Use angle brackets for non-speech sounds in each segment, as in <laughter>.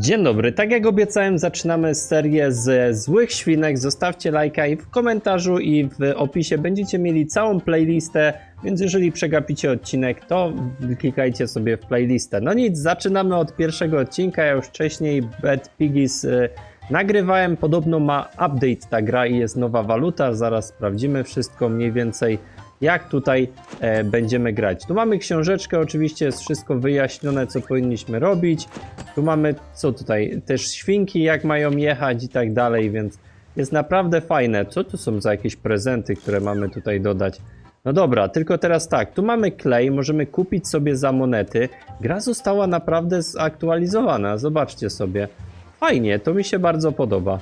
Dzień dobry, tak jak obiecałem, zaczynamy serię z złych świnek. Zostawcie lajka i w komentarzu i w opisie będziecie mieli całą playlistę, więc jeżeli przegapicie odcinek, to klikajcie sobie w playlistę. No nic, zaczynamy od pierwszego odcinka. Ja już wcześniej Bad Piggies y, nagrywałem. Podobno ma update ta gra i jest nowa waluta. Zaraz sprawdzimy wszystko mniej więcej jak tutaj e, będziemy grać. Tu mamy książeczkę, oczywiście jest wszystko wyjaśnione, co powinniśmy robić. Tu mamy, co tutaj, też świnki, jak mają jechać i tak dalej, więc jest naprawdę fajne. Co tu są za jakieś prezenty, które mamy tutaj dodać? No dobra, tylko teraz tak, tu mamy klej, możemy kupić sobie za monety. Gra została naprawdę zaktualizowana, zobaczcie sobie. Fajnie, to mi się bardzo podoba.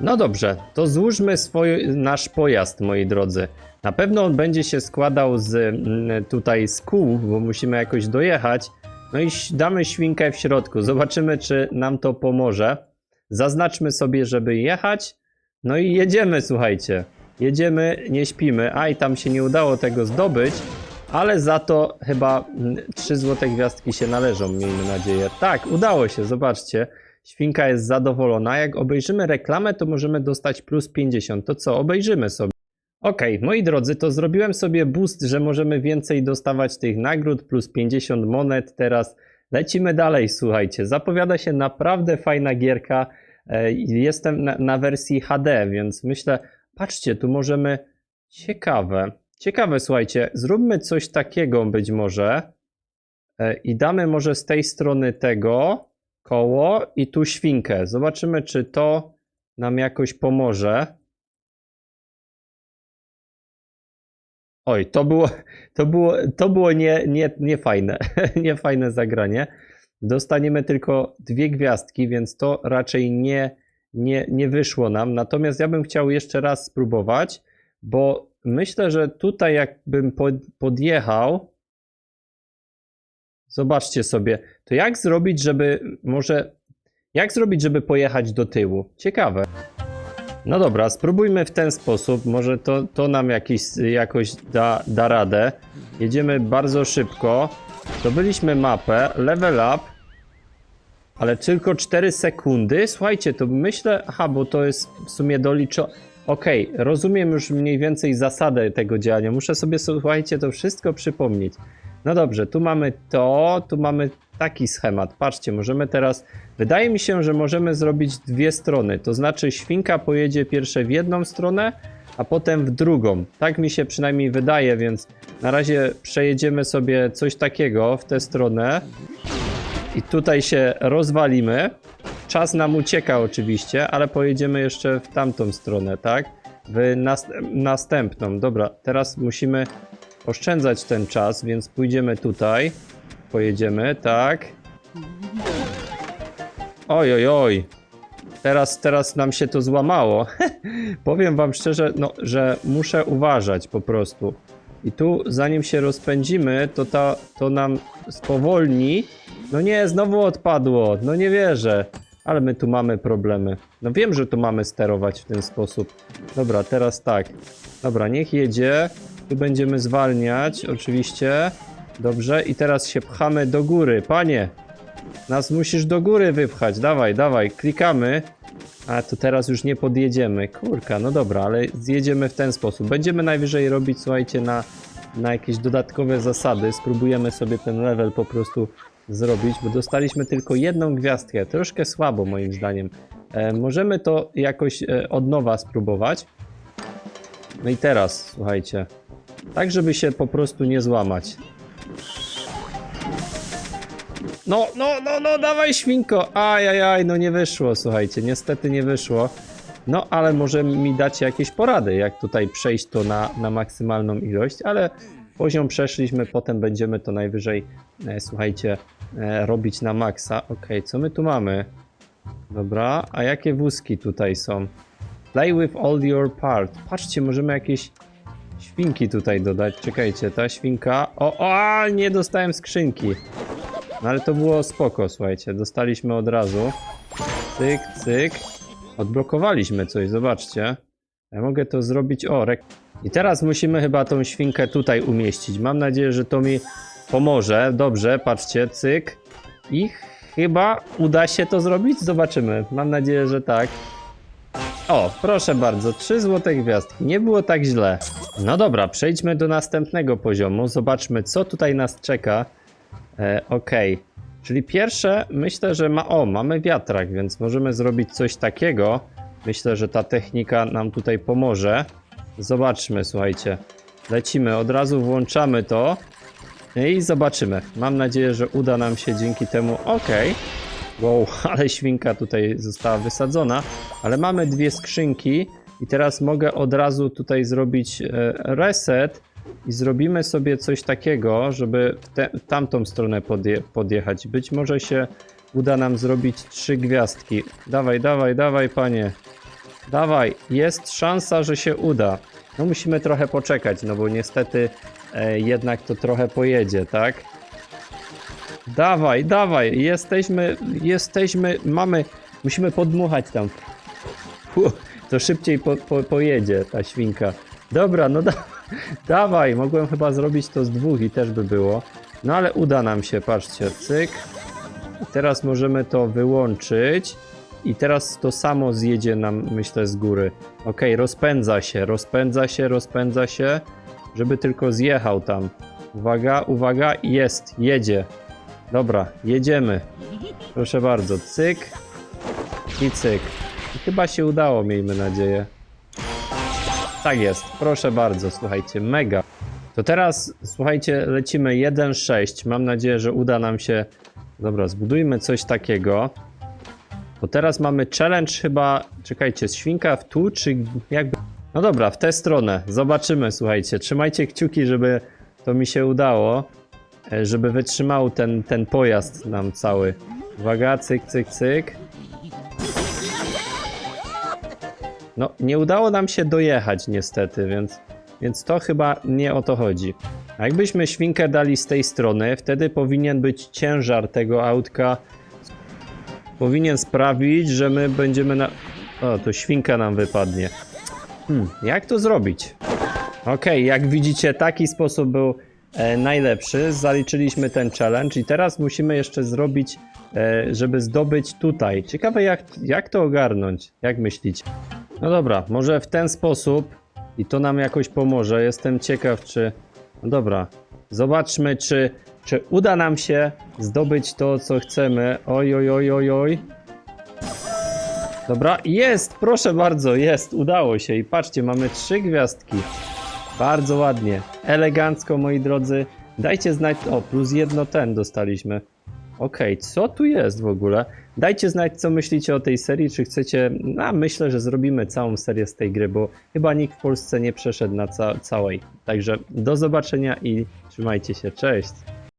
No dobrze, to złóżmy swój, nasz pojazd, moi drodzy. Na pewno on będzie się składał z mm, tutaj z kół, bo musimy jakoś dojechać. No i damy świnkę w środku. Zobaczymy, czy nam to pomoże. Zaznaczmy sobie, żeby jechać. No i jedziemy, słuchajcie. Jedziemy, nie śpimy. A i tam się nie udało tego zdobyć, ale za to chyba 3 złote gwiazdki się należą, miejmy nadzieję. Tak, udało się, zobaczcie. Świnka jest zadowolona. Jak obejrzymy reklamę, to możemy dostać plus 50. To co, obejrzymy sobie. Okej, moi drodzy, to zrobiłem sobie boost, że możemy więcej dostawać tych nagród, plus 50 monet. Teraz lecimy dalej, słuchajcie. Zapowiada się naprawdę fajna gierka. E, Jestem na, na wersji HD, więc myślę, patrzcie, tu możemy. Ciekawe. Ciekawe, słuchajcie, zróbmy coś takiego być może. E, I damy może z tej strony tego koło i tu świnkę. Zobaczymy, czy to nam jakoś pomoże. Oj, to było, to było, to było nie, nie, nie fajne, <laughs> nie fajne zagranie. Dostaniemy tylko dwie gwiazdki, więc to raczej nie, nie, nie wyszło nam. Natomiast ja bym chciał jeszcze raz spróbować, bo myślę, że tutaj jakbym pod, podjechał, zobaczcie sobie, to jak zrobić, żeby może, jak zrobić, żeby pojechać do tyłu? Ciekawe. No dobra, spróbujmy w ten sposób. Może to, to nam jakiś, jakoś da, da radę. Jedziemy bardzo szybko. Zdobyliśmy mapę, level up. Ale tylko 4 sekundy. Słuchajcie, to myślę. Aha, bo to jest w sumie doliczo. Okej, rozumiem już mniej więcej zasadę tego działania. Muszę sobie, słuchajcie, to wszystko przypomnieć. No dobrze, tu mamy to, tu mamy taki schemat. Patrzcie, możemy teraz. Wydaje mi się, że możemy zrobić dwie strony. To znaczy, świnka pojedzie pierwsze w jedną stronę, a potem w drugą. Tak mi się przynajmniej wydaje, więc na razie przejedziemy sobie coś takiego w tę stronę. I tutaj się rozwalimy. Czas nam ucieka oczywiście, ale pojedziemy jeszcze w tamtą stronę, tak? W nas następną. Dobra, teraz musimy oszczędzać ten czas, więc pójdziemy tutaj. Pojedziemy, tak. Oj, oj, oj. Teraz, teraz nam się to złamało. <laughs> Powiem wam szczerze, no, że muszę uważać po prostu. I tu, zanim się rozpędzimy, to, ta, to nam spowolni. No nie, znowu odpadło. No nie wierzę. Ale my tu mamy problemy. No wiem, że tu mamy sterować w ten sposób. Dobra, teraz tak. Dobra, niech jedzie. Tu będziemy zwalniać, oczywiście. Dobrze, i teraz się pchamy do góry. Panie, nas musisz do góry wypchać. Dawaj, dawaj, klikamy. A tu teraz już nie podjedziemy. Kurka, no dobra, ale zjedziemy w ten sposób. Będziemy najwyżej robić, słuchajcie, na, na jakieś dodatkowe zasady. Spróbujemy sobie ten level po prostu zrobić, bo dostaliśmy tylko jedną gwiazdkę. Troszkę słabo moim zdaniem. E, możemy to jakoś e, od nowa spróbować. No i teraz, słuchajcie. Tak, żeby się po prostu nie złamać. No, no, no, no, dawaj świnko. Ajajaj, no nie wyszło, słuchajcie, niestety nie wyszło. No, ale może mi dacie jakieś porady, jak tutaj przejść to na, na maksymalną ilość, ale poziom przeszliśmy, potem będziemy to najwyżej, e, słuchajcie, e, robić na maksa. Okej, co my tu mamy? Dobra, a jakie wózki tutaj są? Play with all your parts. Patrzcie, możemy jakieś świnki tutaj dodać. Czekajcie, ta świnka... O, o, nie dostałem skrzynki. No ale to było spoko, słuchajcie. Dostaliśmy od razu. Cyk, cyk. Odblokowaliśmy coś, zobaczcie. Ja mogę to zrobić. O, rek... I teraz musimy chyba tą świnkę tutaj umieścić. Mam nadzieję, że to mi pomoże. Dobrze, patrzcie, cyk. I chyba uda się to zrobić. Zobaczymy. Mam nadzieję, że tak. O, proszę bardzo, trzy złote gwiazdki. Nie było tak źle. No dobra, przejdźmy do następnego poziomu. Zobaczmy, co tutaj nas czeka. E, Okej. Czyli pierwsze, myślę, że ma. O, mamy wiatrak, więc możemy zrobić coś takiego. Myślę, że ta technika nam tutaj pomoże. Zobaczmy, słuchajcie. Lecimy, od razu włączamy to i zobaczymy. Mam nadzieję, że uda nam się dzięki temu. Okej. Wow, <laughs> ale świnka tutaj została wysadzona, ale mamy dwie skrzynki i teraz mogę od razu tutaj zrobić e, reset i zrobimy sobie coś takiego, żeby w te, tamtą stronę podje, podjechać. Być może się uda nam zrobić trzy gwiazdki. Dawaj, dawaj, dawaj, panie. Dawaj, jest szansa, że się uda. No musimy trochę poczekać, no bo niestety e, jednak to trochę pojedzie, tak? Dawaj, dawaj, jesteśmy, jesteśmy, mamy, musimy podmuchać tam. To szybciej po, po, pojedzie ta świnka. Dobra, no da, <laughs> dawaj, mogłem chyba zrobić to z dwóch i też by było. No ale uda nam się, patrzcie, cyk. Teraz możemy to wyłączyć. I teraz to samo zjedzie nam, myślę, z góry. Ok, rozpędza się, rozpędza się, rozpędza się, żeby tylko zjechał tam. Uwaga, uwaga, jest, jedzie. Dobra, jedziemy. Proszę bardzo, cyk i cyk. I chyba się udało, miejmy nadzieję. Tak jest, proszę bardzo, słuchajcie, mega. To teraz, słuchajcie, lecimy 1.6. Mam nadzieję, że uda nam się. Dobra, zbudujmy coś takiego. Bo teraz mamy challenge chyba. Czekajcie, świnka w tu, czy jakby. No dobra, w tę stronę. Zobaczymy, słuchajcie. Trzymajcie kciuki, żeby to mi się udało. E, Żeby wytrzymał ten, ten pojazd nam cały. Uwaga, cyk, cyk, cyk. No, nie udało nam się dojechać niestety, więc, więc to chyba nie o to chodzi. A jakbyśmy świnkę dali z tej strony, wtedy powinien być ciężar tego autka. Powinien sprawić, że my będziemy na. O, to świnka nam wypadnie. Hmm, jak to zrobić? Okej, jak widzicie, taki sposób był najlepszy. Zaliczyliśmy ten challenge i teraz musimy jeszcze zrobić, e, żeby zdobyć tutaj. Ciekawe, jak, jak to ogarnąć? Jak myślicie? No dobra, może w ten sposób i to nam jakoś pomoże. Jestem ciekaw, czy. No dobra, zobaczmy, czy, czy uda nam się zdobyć to, co chcemy. Oj, oj, oj, oj, oj. Dobra, jest, proszę bardzo, jest, udało się. I patrzcie, mamy trzy gwiazdki. Bardzo ładnie, elegancko, moi drodzy. Dajcie znać. O, plus jedno ten dostaliśmy. Okej, co tu jest w ogóle? Dajcie znać, co myślicie o tej serii, czy chcecie... No, myślę, że zrobimy całą serię z tej gry, bo chyba nikt w Polsce nie przeszedł na ca całej. Także do zobaczenia i trzymajcie się, cześć!